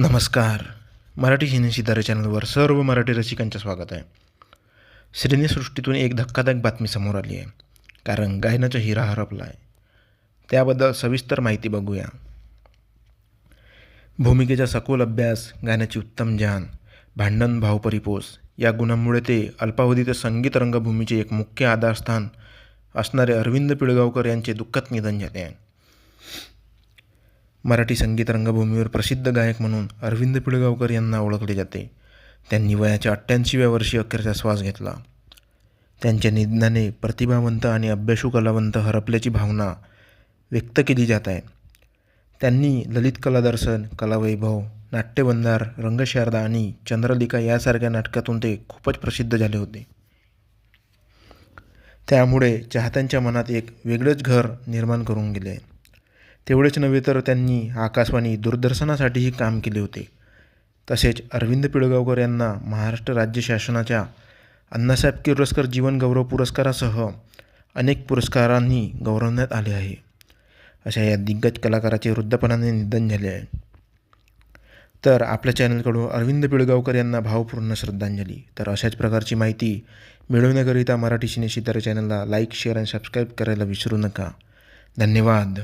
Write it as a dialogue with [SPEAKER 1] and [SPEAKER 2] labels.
[SPEAKER 1] नमस्कार. मराठी सिने सितारे चॅनलवर सर्व मराठी रसिकांचं स्वागत आहे. श्रेणीसृष्टीतून एक धक्कादायक बातमी समोर आली आहे. कारण गायनाचा हिरा हरपला आहे त्याबद्दल सविस्तर माहिती बघूया. भूमिकेचा सखोल अभ्यास गाण्याची उत्तम जाण भांडण भाव परिपोष या गुणांमुळे ते अल्पावधीत संगीत रंगभूमीचे एक मुख्य आधारस्थान असणारे अरविंद पिळगावकर यांचे दुःखद निधन झाले आहे. मराठी संगीत रंगभूमीवर प्रसिद्ध गायक म्हणून अरविंद पिळगावकर यांना ओळखले जाते. त्यांनी वयाच्या अठ्ठ्याऐंशीव्या वर्षी अखेरचा श्वास घेतला. त्यांच्या निधनाने प्रतिभावंत आणि अभ्यासू कलावंत हरपल्याची भावना व्यक्त केली जात आहे. त्यांनी ललित कला दर्शन कलावैभव नाट्यबंधार रंगशारदा आणि चंद्रलिका यासारख्या नाटकातून ते खूपच प्रसिद्ध झाले होते. त्यामुळे चाहत्यांच्या मनात एक वेगळंच घर निर्माण करून गेले तेवढेच नव्हे तर त्यांनी आकाशवाणी दूरदर्शनासाठीही काम केले होते. तसेच अरविंद पिळगावकर यांना महाराष्ट्र राज्य शासनाच्या अण्णासाहेब किर्लोस्कर जीवन गौरव पुरस्कारासह अनेक पुरस्कारांनी गौरवण्यात आले आहे. अशा या दिग्गज कलाकाराचे वृद्धपणाने निधन झाले आहे. तर आपल्या चॅनलकडून अरविंद पिळगावकर यांना भावपूर्ण श्रद्धांजली. तर अशाच प्रकारची माहिती मिळवण्याकरिता मराठी सिने सितारे चॅनलला लाईक शेअर आणि सबस्क्राईब करायला विसरू नका. धन्यवाद.